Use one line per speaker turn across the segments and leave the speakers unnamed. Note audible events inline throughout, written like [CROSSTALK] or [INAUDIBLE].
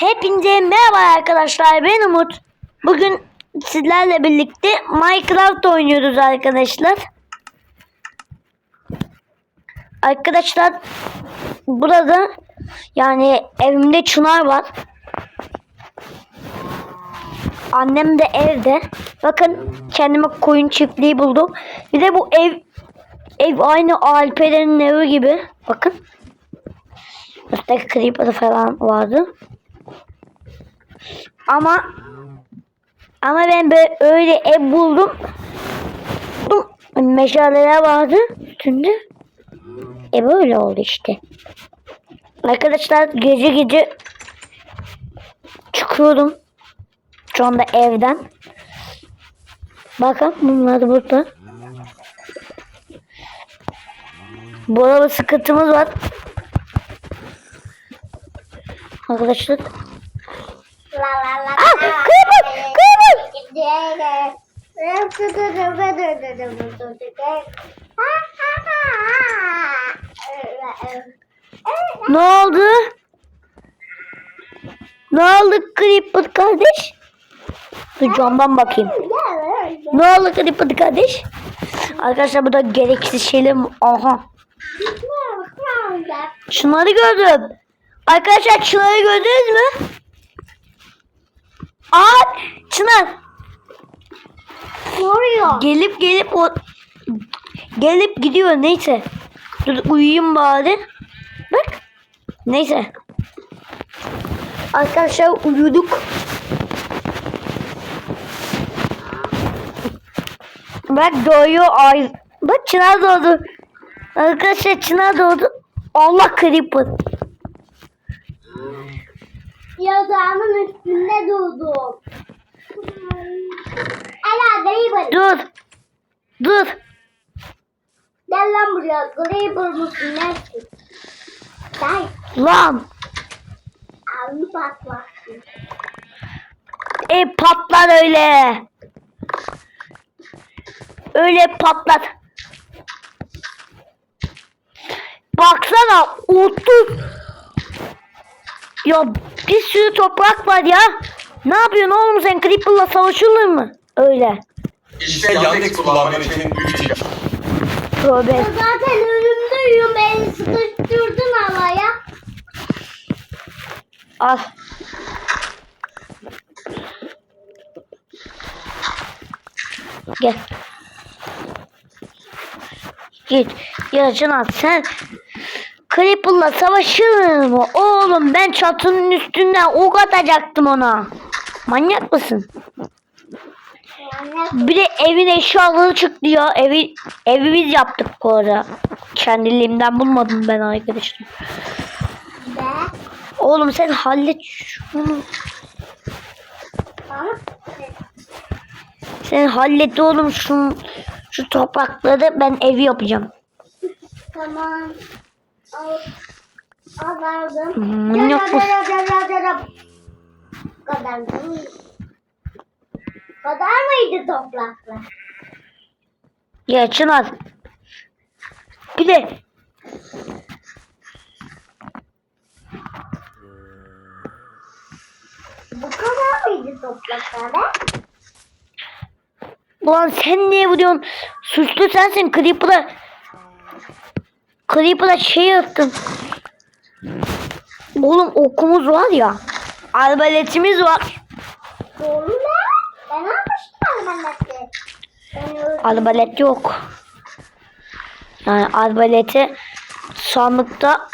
Hepinize merhaba arkadaşlar ben Umut. Bugün sizlerle birlikte Minecraft oynuyoruz arkadaşlar. Arkadaşlar burada yani evimde çınar var. Annem de evde. Bakın kendime koyun çiftliği buldum. Bir de bu ev ev aynı Alperen'in evi gibi. Bakın. Üstteki creeper falan vardı. Ama ama ben böyle öyle ev buldum. Meşaleler vardı üstünde. E böyle oldu işte. Arkadaşlar gece gece çıkıyordum. Şu anda evden. Bakın bunlar da burada. Bu araba sıkıntımız var. Arkadaşlar. Ah! Creeper! Creeper! Ne oldu? Ne oldu Creeper kardeş? Dur camdan bakayım. Ne oldu Creeper kardeş? Arkadaşlar bu da gereksiz şeyler. Aha. Şunları gördüm. Arkadaşlar Çınar'ı gördünüz mü? Aa Çınar.
Ne oluyor?
Gelip gelip o gelip gidiyor neyse. Dur uyuyayım bari. Bak. Neyse. Arkadaşlar uyuduk. Bak doğuyor ay. Bak Çınar doğdu. Arkadaşlar Çınar doğdu. Allah creeper.
Yatağımın üstünde durdum. Ela Greyber.
Dur. Dur.
Gel lan buraya. Greyber mısın? Nesin? Gel.
Lan.
Ağzını patlattın.
E patlar öyle. Öyle patlar. Baksana otur. Ya bir sürü toprak var ya. Ne yapıyorsun oğlum sen Creeper'la savaşılır mı? Öyle.
İşte Yandex kullanman için 3 ilaç.
Tövbe.
Zaten ölümdeyim. Beni sıkıştırdın havaya.
Al. Gel. Git. Ya Çınar sen Creeper'la savaşır mı? Oğlum ben çatının üstünden ok atacaktım ona. Manyak mısın? Bir de evin eşyaları çıktı ya. Evi, evi biz yaptık bu ara. Kendiliğimden bulmadım ben arkadaşım. Oğlum sen hallet şunu. Sen hallet oğlum şu, şu toprakları ben evi yapacağım.
Tamam. Aldım.
Manyak
gel, gel. Kadar mı? Kadar mıydı topraklar?
Ya Çınar. Bir de
Bu kadar mıydı topraklar
ulan sen niye vuruyorsun? Suçlu sensin Creeper'a. Creeper'a şey yaptın. Oğlum okumuz var ya. Arbaletimiz var.
Doğru mu? Ben almıştım öldüm.
Arbalet yok. Yani arbaleti sandıkta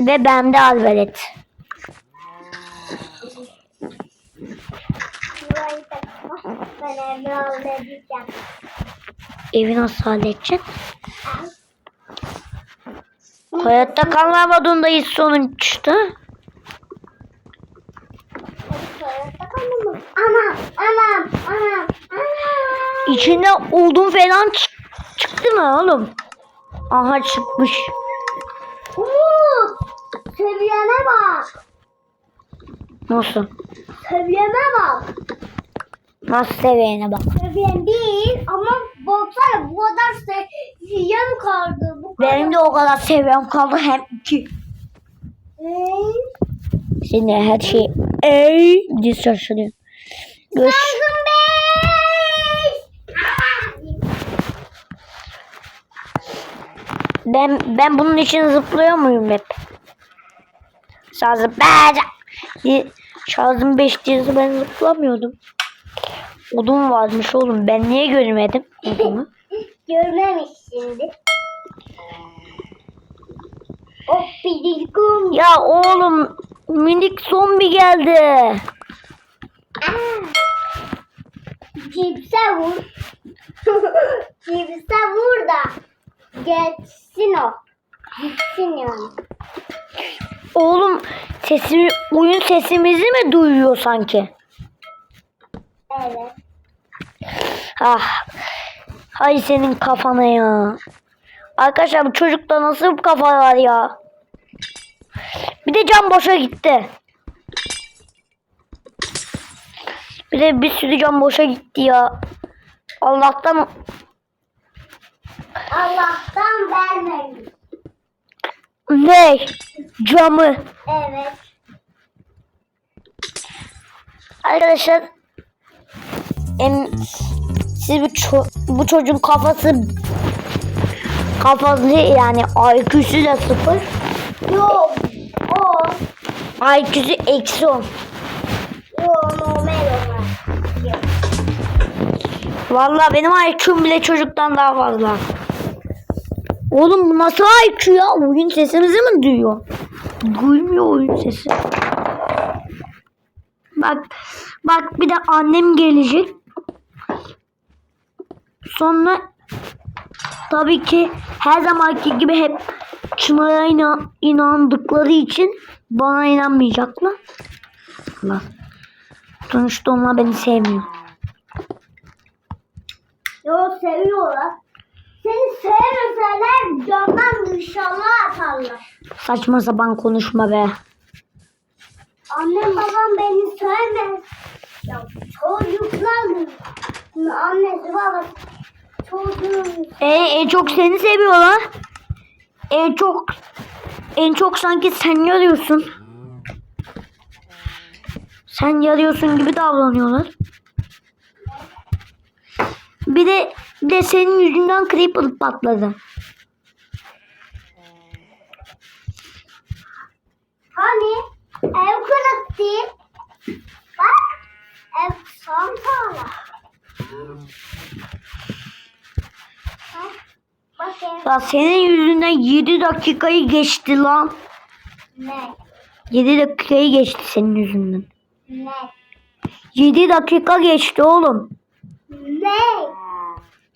ve bende arbalet. Evi nasıl halledeceksin? Hayatta kalmamadığındayız sonuçta.
Şuraya takalım mı? Anam, anam, anam, anam.
İçinde odun falan çı- çıktı mı oğlum? Aha çıkmış.
Umut! Seviyene bak.
Nasıl?
Seviyene bak.
Nasıl seviyene bak.
Seviyen değil ama baksana bu kadar seviyem kaldı.
Benim de o kadar seviyem kaldı hem ki. Senin her şey ey diye.
Kazım Bey!
Ben ben bunun için zıplıyor muyum hep? Sağ zıplayacak. Şarjım 5 diye ben zıplamıyordum. Odun varmış oğlum. Ben niye görmedim odunu? [LAUGHS]
Görmemişsindir. Hop bidikum.
ya oğlum minik zombi geldi.
Cipse vur. [LAUGHS] Cipse vur da geçsin o. Gitsin yani.
Oğlum sesimi, oyun sesimizi mi duyuyor sanki?
Evet.
Ah. Hay senin kafana ya. Arkadaşlar bu çocukta nasıl bir kafa var ya. Bir de can boşa gitti. Bir de bir sürü can boşa gitti ya. Allah'tan
Allah'tan vermeyin.
ne? Camı.
Evet.
Arkadaşlar em, siz bu, ço- bu çocuğun kafası kafası yani IQ'su da sıfır.
Yok. O.
IQ'su eksi on.
Yok normal onlar. Yok.
Vallahi benim IQ'm bile çocuktan daha fazla. Oğlum bu nasıl IQ ya? Oyun sesimizi mi duyuyor? Duymuyor oyun sesi. Bak bak bir de annem gelecek. Sonra tabii ki her zamanki gibi hep Çınar'a inan- inandıkları için bana inanmayacaklar. Allah. Sonuçta onlar beni sevmiyor.
Yok seviyorlar. Seni sevmeseler camdan dışarı atarlar.
Saçma sapan konuşma be.
Annem babam beni sevmez. Ya çocuklar annesi babası çocuğum
E, en çok seni seviyorlar. En çok en çok sanki sen yarıyorsun. Sen yarıyorsun gibi davranıyorlar. Bir de bir de senin yüzünden creeper patladı.
Hani ev kırık değil. Bak ev santala.
Ya senin yüzünden 7 dakikayı geçti lan.
ne?
7 dakikayı geçti senin yüzünden.
Ne?
7 dakika geçti oğlum.
Ne?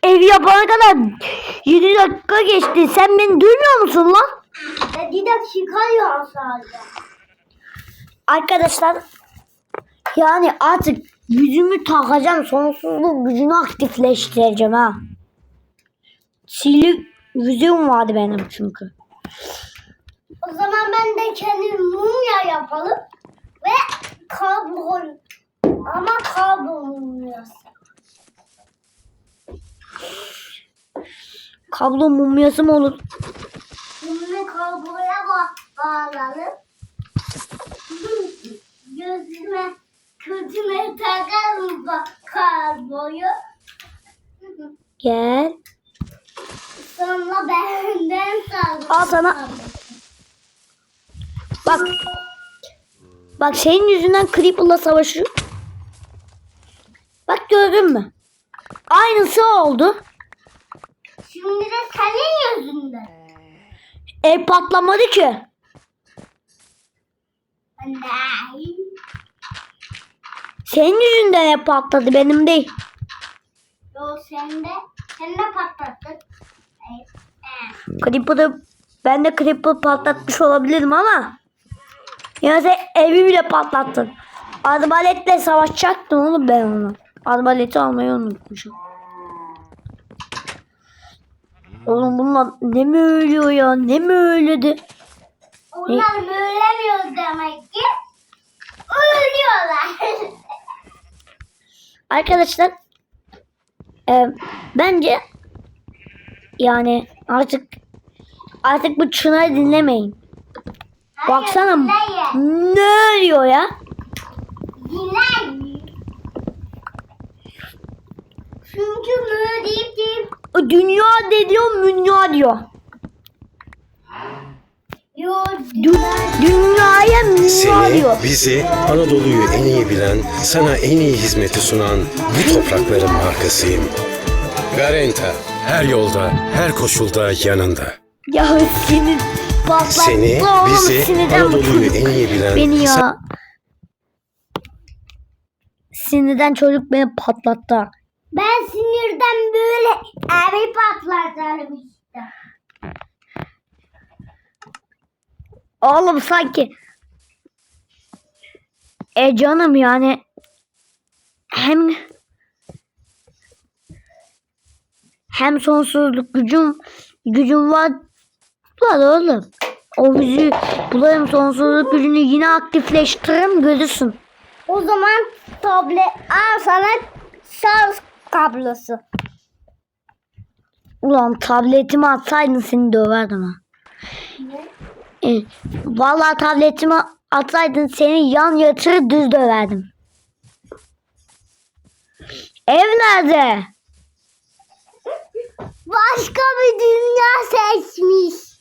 Ev yapana kadar 7 dakika geçti. Sen beni duymuyor musun lan?
Dedi de çıkarıyor sadece.
Arkadaşlar yani artık yüzümü takacağım. Sonsuzluk gücünü aktifleştireceğim ha. Sihirli yüzüğüm vardı benim çünkü.
O zaman ben de kendi mumya yapalım ve kablo ama kablo mumyası.
Kablo mumyası mı olur?
Bunu kabloya ba bağlayalım. Gözüme, kötüme takalım ba kabloyu.
Gel.
Sonra benden sağlık.
Al sana. Bak. Bak senin yüzünden Creeper'la savaşıyor. Bak gördün mü? Aynısı oldu.
Şimdi de senin yüzünden.
Ev patlamadı ki. Senin yüzünden ev patladı benim değil.
Yo sen de, sen de patlattın.
Creeper'ı ben de Creeper patlatmış olabilirim ama ya sen evi bile patlattın. Arbaletle savaşacaktım oğlum ben onu. Arbaleti almayı unutmuşum. Oğlum bunlar ne mi ölüyor ya ne mi ölüyordu?
Onlar bölemiyor demek ki. Ölüyorlar. [LAUGHS]
Arkadaşlar e, bence yani artık artık bu Çınar'ı dinlemeyin. Baksana ne diyor ya?
Dinle. Çünkü mü deyip deyip
Dünya de diyor, münya diyor.
Yo,
Dü- dünyaya
Seni,
diyor.
bizi, Anadolu'yu en iyi bilen, sana en iyi hizmeti sunan bu toprakların markasıyım. Garanta, her yolda, her koşulda yanında.
Ya seni patlattı.
Seni, bizi,
sinirden
Anadolu'yu
çocuk
en iyi bilen,
Beni ya. Sinirden çocuk beni patlattı.
Ben sinirden böyle evi patlatarım işte.
Oğlum sanki e canım yani hem hem sonsuzluk gücüm gücüm var var oğlum. O bizi bulayım sonsuzluk gücünü yine aktifleştiririm görürsün.
O zaman tablet al sana şarj kablosu.
Ulan tabletimi atsaydın seni döverdim ha. E, vallahi tabletimi atsaydın seni yan yatırır düz döverdim. Ev nerede?
Başka bir dünya seçmiş.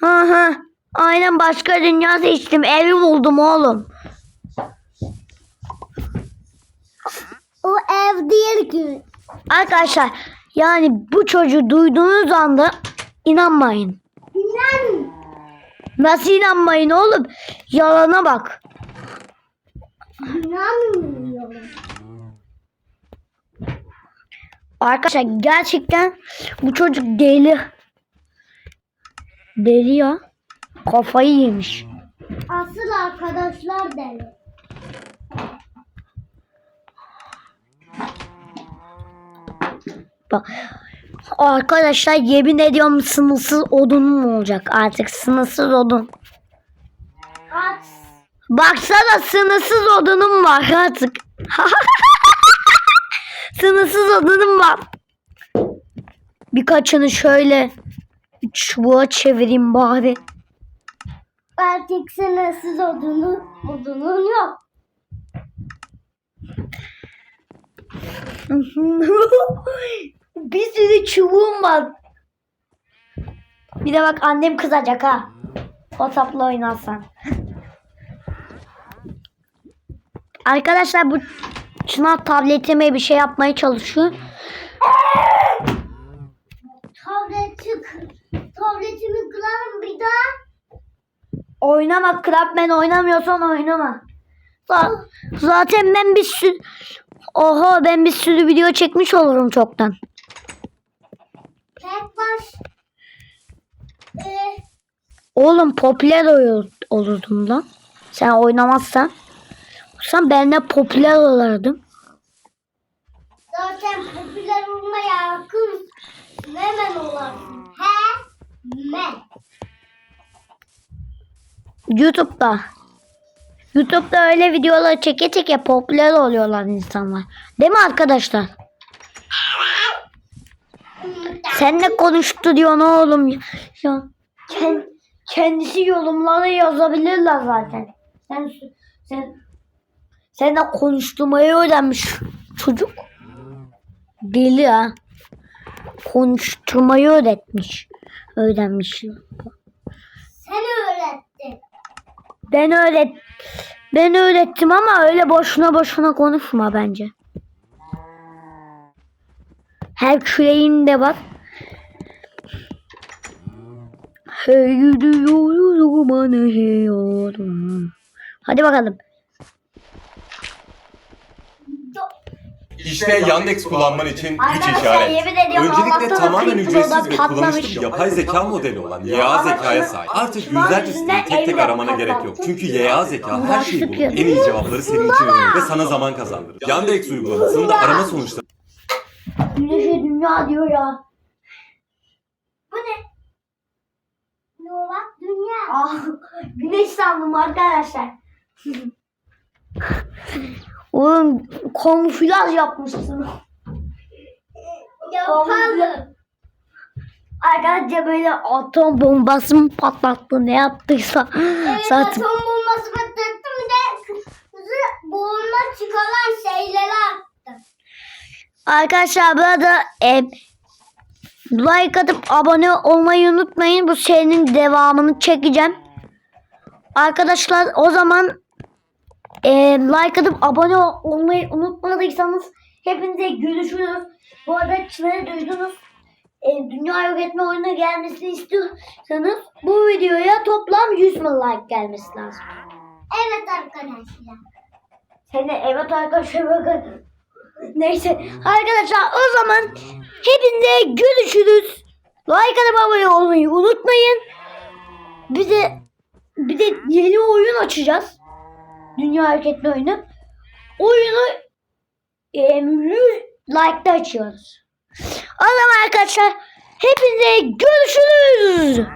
Hı. Aynen başka dünya seçtim. Evi buldum oğlum.
O ev değil ki.
Arkadaşlar yani bu çocuğu duyduğunuz anda inanmayın.
İnan.
Nasıl inanmayın oğlum? Yalana bak.
İnanmıyorum.
Arkadaşlar gerçekten bu çocuk deli. Deli ya. Kafayı yemiş.
Asıl arkadaşlar deli.
Bak. Arkadaşlar yemin ediyorum sınırsız odunum olacak artık sınırsız odun.
At.
Baksana sınırsız odunum var artık. [LAUGHS] sınırsız odunum var. Birkaçını şöyle çubuğa çevireyim bari.
Artık sınırsız odunu, odunun yok. [LAUGHS]
Bir sürü çubuğum var. Bir de bak annem kızacak ha. WhatsApp'la oynarsan. Arkadaşlar bu Çınar tabletime bir şey yapmaya çalışıyor.
Tableti, tabletimi kırarım bir daha.
Oynama Crabman oynamıyorsan oynama. Za- Zaten ben bir sürü Oha ben bir sürü video çekmiş olurum çoktan.
Tek baş. Ee,
Oğlum popüler ol- olurdum lan. Sen oynamazsan. Sen benimle popüler olurdun.
zaten popüler olmaya yakın. Hemen olarsın. He? Men.
YouTube'da. YouTube'da öyle videolar çeke çeke popüler oluyorlar insanlar. Değil mi arkadaşlar? Sen ne konuştu diyor ne oğlum ya. ya kend- kendisi yorumlara yazabilirler zaten. Sen sen sen de konuşturmayı öğrenmiş çocuk. Deli ha. Konuşturmayı öğretmiş. Öğrenmiş.
Sen öğrettin.
Ben öğret ben öğrettim ama öyle boşuna boşuna konuşma bence. Her küreğinde bak. Hey gidiyorum anıyorum. Hadi bakalım.
İşte Yandex kullanman için 3
Arkadaşlar, yemin
işaret.
ediyorum
Öncelikle
Allah'tan
tamamen ücretsiz ve
patlamış.
kullanışlı bir yapay zeka modeli olan YA zekaya sahip. Artık
Şu an
yüzlerce
yüzünden
siteyi tek tek
evle
aramana gerek yok. Çünkü YA zeka her şeyi bulur.
Uğraştık
En iyi cevapları senin için verir ve sana zaman kazandırır. Yandex uygulamasında arama sonuçları
Güneşe dünya diyor ya.
Bu ne? Ne o dünya.
Ah, güneş sandım arkadaşlar. [LAUGHS] Oğlum kamuflaj yapmışsın.
Yapalım.
Arkadaşlar böyle atom bombası mı patlattı ne yaptıysa.
Evet,
Zaten
atom bombası patlattım bir de boğulma çıkaran şeyleri attım.
Arkadaşlar burada e, like atıp abone olmayı unutmayın. Bu serinin devamını çekeceğim. Arkadaşlar o zaman e, like atıp abone ol- olmayı unutmadıysanız hepinize görüşürüz. Bu arada Çınar'ı duydunuz. E, dünya yok etme oyunu gelmesini istiyorsanız bu videoya toplam 100 bin like gelmesi lazım.
Evet arkadaşlar.
Seni evet arkadaşlar bakın. Neyse arkadaşlar o zaman hepinize görüşürüz. Like atıp abone olmayı unutmayın. Bir de bir de yeni oyun açacağız. Dünya hareketli oyunu. Oyunu e, 100 like'da açıyoruz. O zaman arkadaşlar hepinize görüşürüz.